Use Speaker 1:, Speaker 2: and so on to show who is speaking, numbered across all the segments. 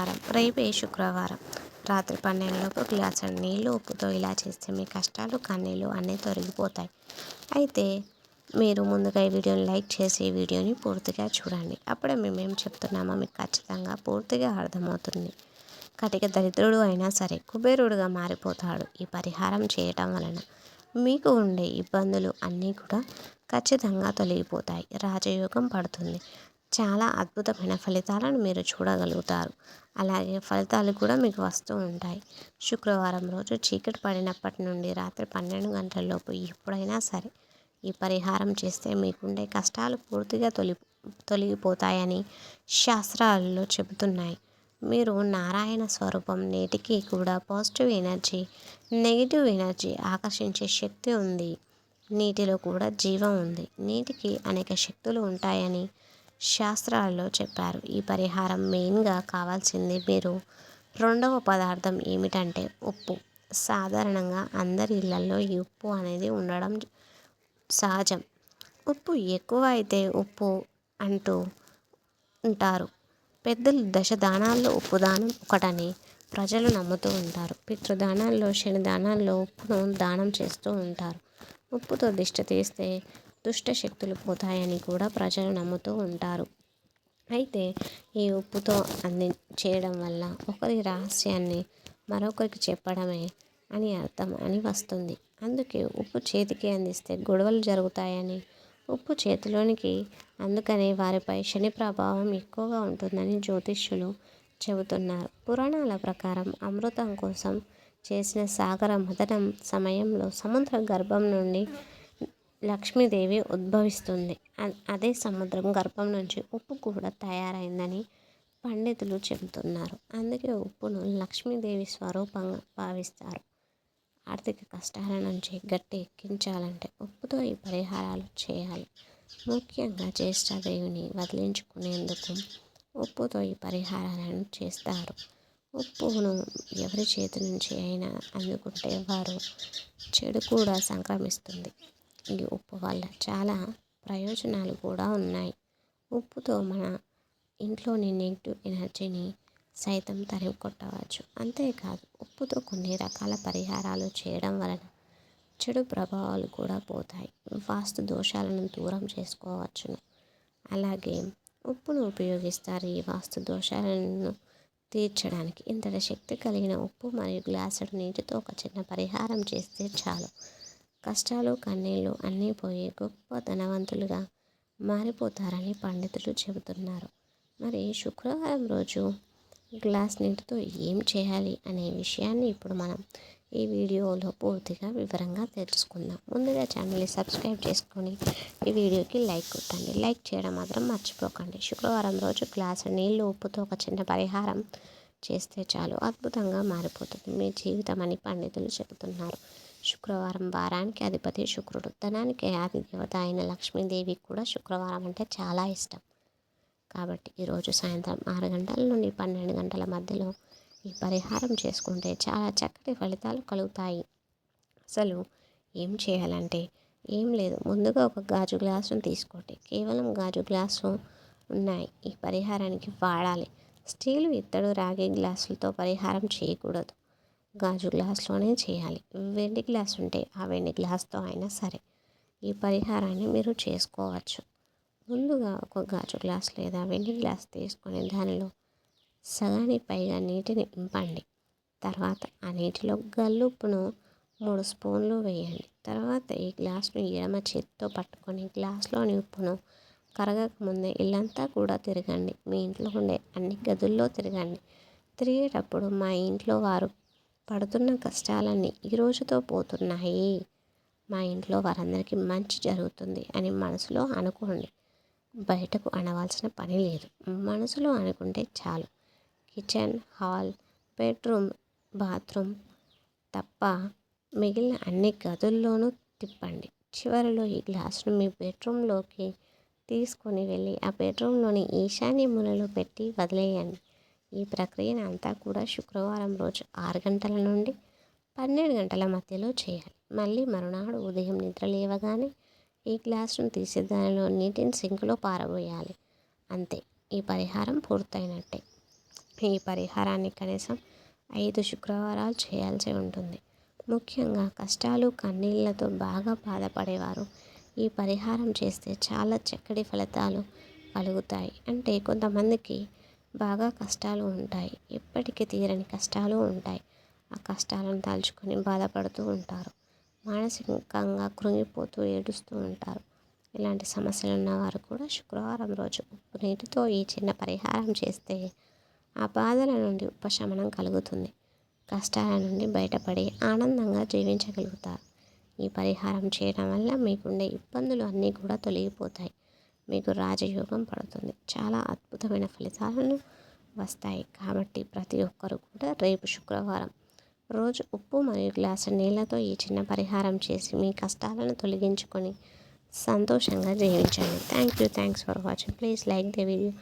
Speaker 1: పరిహారం రేపే శుక్రవారం. రాత్రి పన్నెండులోపు గ్లాసు నీళ్ళు ఉప్పుతో ఇలా చేస్తే మీ కష్టాలు కన్నీళ్ళు అన్నీ తొలగిపోతాయి. అయితే మీరు ముందుగా ఈ వీడియోని లైక్ చేసి ఈ వీడియోని పూర్తిగా చూడండి. అప్పుడే మేమేం చెప్తున్నామో మీకు ఖచ్చితంగా పూర్తిగా అర్థమవుతుంది. కటిక దరిద్రుడు అయినా సరే కుబేరుడుగా మారిపోతాడు ఈ పరిహారం చేయటం వలన. మీకు ఉండే ఇబ్బందులు అన్నీ కూడా ఖచ్చితంగా తొలగిపోతాయి. రాజయోగం పడుతుంది. చాలా అద్భుతమైన ఫలితాలను మీరు చూడగలుగుతారు. అలాగే ఫలితాలు కూడా మీకు వస్తూ ఉంటాయి. శుక్రవారం రోజు చీకటి పడినప్పటి నుండి రాత్రి పన్నెండు గంటలలోపు ఎప్పుడైనా సరే ఈ పరిహారం చేస్తే మీకుండే కష్టాలు పూర్తిగా తొలి తొలగిపోతాయని శాస్త్రాలలో చెబుతున్నాయి. మీరు నారాయణ స్వరూపం నేటికి కూడా పాజిటివ్ ఎనర్జీ నెగిటివ్ ఎనర్జీ ఆకర్షించే శక్తి ఉంది. నీటిలో కూడా జీవం ఉంది. నీటికి అనేక శక్తులు ఉంటాయని శాస్త్రాల్లో చెప్పారు. ఈ పరిహారం మెయిన్గా కావాల్సింది మీరు రెండవ పదార్థం ఏమిటంటే ఉప్పు. సాధారణంగా అందరి ఇళ్ళలో ఈ ఉప్పు అనేది ఉండడం సహజం. ఉప్పు ఎక్కువ అయితే ఉప్పు అంటూ ఉంటారు. పెద్దలు దశ దానాల్లో ఉప్పు దానం ఒకటని ప్రజలు నమ్ముతూ ఉంటారు. పితృదానాల్లో శని దానాల్లో ఉప్పును దానం చేస్తూ ఉంటారు. ఉప్పుతో దిష్టి తీస్తే దుష్ట శక్తులు పోతాయని కూడా ప్రజలు నమ్ముతూ ఉంటారు. అయితే ఈ ఉప్పుతో అంది చేయడం వల్ల ఒకరి రహస్యాన్ని మరొకరికి చెప్పడమే అని అర్థం అని వస్తుంది. అందుకే ఉప్పు చేతికి అందిస్తే గొడవలు జరుగుతాయని ఉప్పు చేతిలోనికి అందుకనే వారిపై శని ప్రభావం ఎక్కువగా ఉంటుందని జ్యోతిష్యులు చెబుతున్నారు. పురాణాల ప్రకారం అమృతం కోసం చేసిన సాగర మదనం సమయంలో సముద్ర గర్భం నుండి లక్ష్మీదేవి ఉద్భవిస్తుంది. అదే సముద్రం గర్భం నుంచి ఉప్పు కూడా తయారైందని పండితులు చెబుతున్నారు. అందుకే ఉప్పును లక్ష్మీదేవి స్వరూపంగా భావిస్తారు. ఆర్థిక కష్టాల నుంచి గట్టి ఎక్కించాలంటే ఉప్పుతో ఈ పరిహారాలు చేయాలి. ముఖ్యంగా జ్యేష్ఠదేవిని వదిలించుకునేందుకు ఉప్పుతో ఈ పరిహారాలను చేస్తారు. ఉప్పును ఎవరి చేతి నుంచి అయినా అందుకుంటే వారు చెడు కూడా సంక్రమిస్తుంది. ఈ ఉప్పు వల్ల చాలా ప్రయోజనాలు కూడా ఉన్నాయి. ఉప్పుతో మన ఇంట్లోని నెగిటివ్ ఎనర్జీని సైతం తరిమి కొట్టవచ్చు అంతేకాదు ఉప్పుతో కొన్ని రకాల పరిహారాలు చేయడం వలన చెడు ప్రభావాలు కూడా పోతాయి. వాస్తు దోషాలను దూరం చేసుకోవచ్చును. అలాగే ఉప్పును ఉపయోగిస్తారు ఈ వాస్తు దోషాలను తీర్చడానికి. ఇంతటి శక్తి కలిగిన ఉప్పు మరియు గ్లాసుడు నీటితో ఒక చిన్న పరిహారం చేస్తే చాలు. కష్టాలు కన్నీళ్ళు అన్నీ పోయి గొప్ప ధనవంతులుగా మారిపోతారని పండితులు చెబుతున్నారు. మరి శుక్రవారం రోజు గ్లాస్ నీటితో ఏం చేయాలి అనే విషయాన్ని ఇప్పుడు మనం ఈ వీడియోలో పూర్తిగా వివరంగా తెలుసుకుందాం. ముందుగా ఛానల్ని సబ్స్క్రైబ్ చేసుకొని ఈ వీడియోకి లైక్ కొట్టండి. లైక్ చేయడం మాత్రం మర్చిపోకండి. శుక్రవారం రోజు గ్లాసు నీళ్ళు ఉప్పుతో ఒక చిన్న పరిహారం చేస్తే చాలు. అద్భుతంగా మారిపోతుంది. మీ జీవితం అని పండితులు చెబుతున్నారు. శుక్రవారం వారానికి అధిపతి శుక్రుడు. ధనానికి ఆది దేవత అయిన లక్ష్మీదేవి కూడా శుక్రవారం అంటే చాలా ఇష్టం. కాబట్టి ఈరోజు సాయంత్రం ఆరు గంటల నుండి పన్నెండు గంటల మధ్యలో ఈ పరిహారం చేసుకుంటే చాలా చక్కటి ఫలితాలు కలుగుతాయి. అసలు ఏం చేయాలంటే ఏం లేదు. ముందుగా ఒక గాజు గ్లాసును తీసుకోండి. కేవలం గాజు గ్లాసు ఉన్నాయి. ఈ పరిహారానికి వాడాలి. స్టీలు ఇత్తడు రాగి గ్లాసులతో పరిహారం చేయకూడదు. గాజు గ్లాస్లోనే చేయాలి. వెండి గ్లాస్ ఉంటే ఆ వెండి గ్లాస్తో అయినా సరే ఈ పరిహారాన్ని మీరు చేసుకోవచ్చు. ముందుగా ఒక గాజు గ్లాస్ లేదా వెండి గ్లాస్ తీసుకొని దానిలో సగానికి పైగా నీటిని ఇంపండి తర్వాత ఆ నీటిలో గల్లుప్పును మూడు స్పూన్లు వేయండి. తర్వాత ఈ గ్లాస్ను ఎడమ చేతితో పట్టుకొని గ్లాస్లోని ఉప్పును కరగకముందే ఇల్లంతా కూడా తిరగండి. మీ ఇంట్లో ఉండే అన్ని గదుల్లో తిరగండి. తిరిగేటప్పుడు మా ఇంట్లో వారు పడుతున్న కష్టాలన్నీ ఈ రోజుతో పోతున్నాయి. మా ఇంట్లో వారందరికీ మంచి జరుగుతుంది అని మనసులో అనుకోండి. బయటకు అనవలసిన పని లేదు. మనసులో అనుకుంటే చాలు. కిచెన్ హాల్ బెడ్రూమ్ బాత్రూమ్ తప్ప మిగిలిన అన్ని గదుల్లోనూ తిప్పండి. చివరిలో ఈ గ్లాసును మీ బెడ్రూమ్లోకి తీసుకొని వెళ్ళి ఆ బెడ్రూమ్లోని ఈశాన్య మూలలో పెట్టి వదిలేయండి. ఈ ప్రక్రియను అంతా కూడా శుక్రవారం రోజు ఆరు గంటల నుండి పన్నెండు గంటల మధ్యలో చేయాలి. మళ్ళీ మరునాడు ఉదయం నిద్ర లేవగానే ఈ గ్లాసును తీసి దానిలో నీటిని సింకులో పారబోయాలి. అంతే ఈ పరిహారం పూర్తయినట్టే. ఈ పరిహారాన్ని కనీసం ఐదు శుక్రవారాలు చేయాల్సి ఉంటుంది. ముఖ్యంగా కష్టాలు కన్నీళ్ళతో బాగా బాధపడేవారు ఈ పరిహారం చేస్తే చాలా చక్కటి ఫలితాలు కలుగుతాయి. అంటే కొంతమందికి బాగా కష్టాలు ఉంటాయి. ఎప్పటికీ తీరని కష్టాలు ఉంటాయి. ఆ కష్టాలను తలుచుకొని బాధపడుతూ ఉంటారు. మానసికంగా కృంగిపోతూ ఏడుస్తూ ఉంటారు. ఇలాంటి సమస్యలు ఉన్నవారు కూడా శుక్రవారం రోజు ఉప్పు నీటితో ఈ చిన్న పరిహారం చేస్తే ఆ బాధల నుండి ఉపశమనం కలుగుతుంది. కష్టాల నుండి బయటపడి ఆనందంగా జీవించగలుగుతారు. ఈ పరిహారం చేయడం వల్ల మీకుండే ఇబ్బందులు అన్నీ కూడా తొలగిపోతాయి. మీకు రాజయోగం పడుతుంది. చాలా అద్భుతమైన ఫలితాలను వస్తాయి. కాబట్టి ప్రతి ఒక్కరు కూడా రేపు శుక్రవారం రోజు ఉప్పు మరియు గ్లాసు నీళ్ళతో ఈ చిన్న పరిహారం చేసి మీ కష్టాలను తొలగించుకొని సంతోషంగా జీవించండి. Thank you thanks for watching please like the video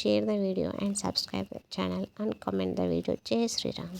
Speaker 1: share the video and subscribe the channel and comment the video జై శ్రీరామ్